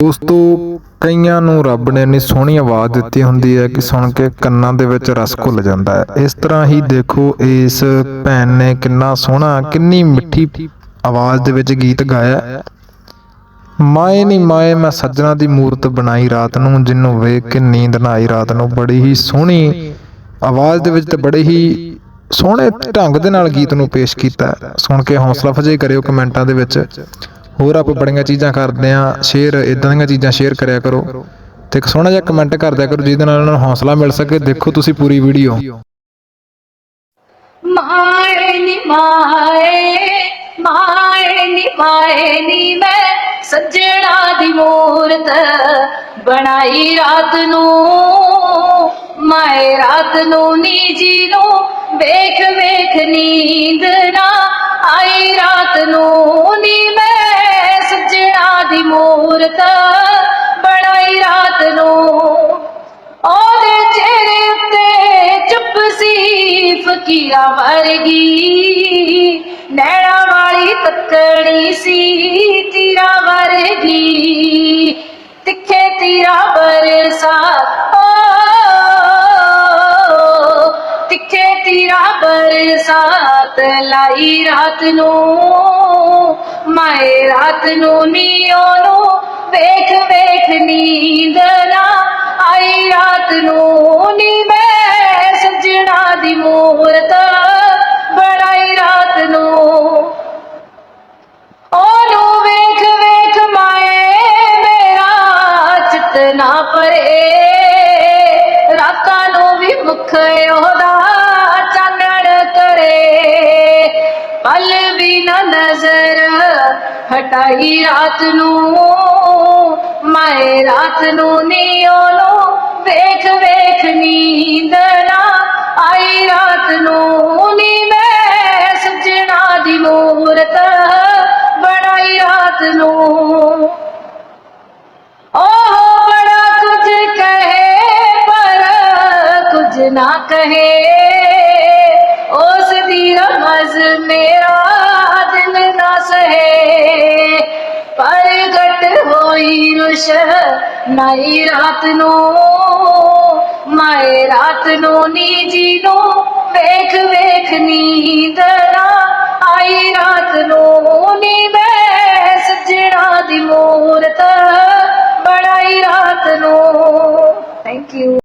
ਦੋਸਤੋ ਕਈਆਂ ਨੂੰ ਰੱਬ ਨੇ ਇੰਨੀ ਸੋਹਣੀ ਆਵਾਜ਼ ਦਿੱਤੀ ਹੁੰਦੀ ਹੈ ਕਿ ਸੁਣ ਕੇ ਕੰਨਾਂ ਦੇ ਵਿੱਚ ਰਸ ਘੁੱਲ ਜਾਂਦਾ ਹੈ। ਇਸ ਤਰ੍ਹਾਂ ਹੀ ਦੇਖੋ, ਇਸ ਭੈਣ ਨੇ ਕਿੰਨਾ ਸੋਹਣਾ, ਕਿੰਨੀ ਮਿੱਠੀ ਆਵਾਜ਼ ਦੇ ਵਿੱਚ ਗੀਤ ਗਾਇਆ ਮਾਏ ਨੀ ਮਾਏ, ਮੈਂ ਸੱਜਣਾ ਦੀ ਮੂਰਤ ਬਣਾਈ ਰਾਤ ਨੂੰ ਜਿਹਨੂੰ ਵੇਖ ਕੇ ਨੀਂਦ ਨਾ ਆਈ ਰਾਤ ਨੂੰ। ਬੜੀ ਹੀ ਸੋਹਣੀ ਆਵਾਜ਼ ਦੇ ਵਿੱਚ ਤੇ ਬੜੇ ਹੀ ਸੋਹਣੇ ਢੰਗ ਦੇ ਨਾਲ ਗੀਤ ਨੂੰ ਪੇਸ਼ ਕੀਤਾ ਸੁਣ ਕੇ ਹੌਸਲਾ ਅਫਜ਼ਾਈ ਕਰਿਓ ਕਮੈਂਟਾਂ ਦੇ ਵਿੱਚ। ਹੋਰ ਆਪਾਂ ਬੜੀਆਂ ਚੀਜ਼ਾਂ ਕਰਦੇ ਆਂ, ਸ਼ੇਅਰ ਇਦਾਂ ਦੀਆਂ ਚੀਜ਼ਾਂ ਸ਼ੇਅਰ ਕਰਿਆ ਕਰੋ। ਤੇ ਇੱਕ ਸੋਹਣਾ ਜਿਹਾ ਕਮੈਂਟ ਕਰ ਦਿਆ ਕਰੋ, ਜਿਹਦੇ ਨਾਲ ਉਹਨਾਂ ਨੂੰ ਹੌਸਲਾ ਮਿਲ ਸਕੇ। ਦੇਖੋ ਤੁਸੀਂ ਪੂਰੀ ਵੀਡੀਓ ਮਾਏ ਨੀ ਮਾਏ ਮਾਏ ਨੀ ਮਾਏ ਨੀ ਮੈਂ ਸੱਜਣਾ ਦੀ ਮੂਰਤ ਬਣਾਈ ਰਾਤ ਨੂੰ। ਮਾਏ ਰਾਤ ਨੂੰ ਨੀ ਜੀ ਨੂੰ ਵੇਖ ਵੇਖ ਨੀਂਦ ਨਾ ਆਈ ਰਾਤ ਨੂੰ। ਨੀ ਮੂਰਤ ਬਣਾਈ ਰਾਤ ਨੂੰ। ਉਹਦੇ ਚਿਹਰੇ ਉੱਤੇ ਚੁੱਪ ਸੀ ਫਕੀਰਾ ਵਰਗੀ। ਨੈਣਾ ਵਾਲੀ ਤੱਕਣੀ ਸੀ ਤੀਰਾ ਵਰਗੀ। ਤਿੱਖੇ ਤੀਰਾ ਬਰਸਾਤ ਤਿੱਖੇ ਤੀਰਾ ਬਰਸਾਤ ਲਾਈ ਰਾਤ ਨੂੰ। ਮਾਏ ਰਾਤ ਨੂੰ ਨੀਓ ਨੂੰ, ਵੇਖ ਵੇਖ ਨੀਂਦ ਨਾ ਆਈ ਰਾਤ ਨੂੰ। ਨੀ ਮੈਂ ਸੱਜਣਾ ਦੀ ਮੂਰਤ, ਬਣਾਈ ਰਾਤ ਨੂੰ। ਉਹਨੂੰ ਵੇਖ ਵੇਖ ਮਾਏ, ਮੇਰਾ ਚਿੱਤ ਨਾ ਪਰੇ ਰਾਤਾਂ ਨੂੰ ਵੀ ਮੁਖ ਉਹਦਾ। ਹਟਾਈ ਰਾਤ ਨੂੰ, ਮੈਂ ਰਾਤ ਨੂੰ ਨੀ ਉਹਨੂੰ ਵੇਖ ਵੇਖ ਨੀਂਦ ਨਾ ਆਈ। ਰਾਤ ਨੂੰ ਨੀ ਮੈਂ ਸੱਜਣਾ ਦੀ ਮੂਰਤ ਬਣਾਈ। ਰਾਤ ਨੂੰ ਉਹ ਬੜਾ ਕੁਝ ਕਹੇ, ਪਰ ਕੁਝ ਨਾ ਕਹੇ। ਉਸ ਦੀ ਰਮਜ਼ ਮੇਰਾ ਪਾਸ ਹੈ। ਪ੍ਰਗਟ ਹੋਈ ਰੁਸ਼, ਨਈ ਰਾਤ ਨੂੰ ਮੈਂ ਰਾਤ ਨੂੰ ਨੀ ਜੀ ਨੂੰ, ਵੇਖ ਵੇਖ ਨੀਂਦ ਨਾ ਆਈ ਰਾਤ ਨੂੰ। ਨੀ ਮੈਂ ਸਜਣਾ ਦੀ ਮੂਰਤ ਬੜਾਈ ਰਾਤ ਨੂੰ। Thank you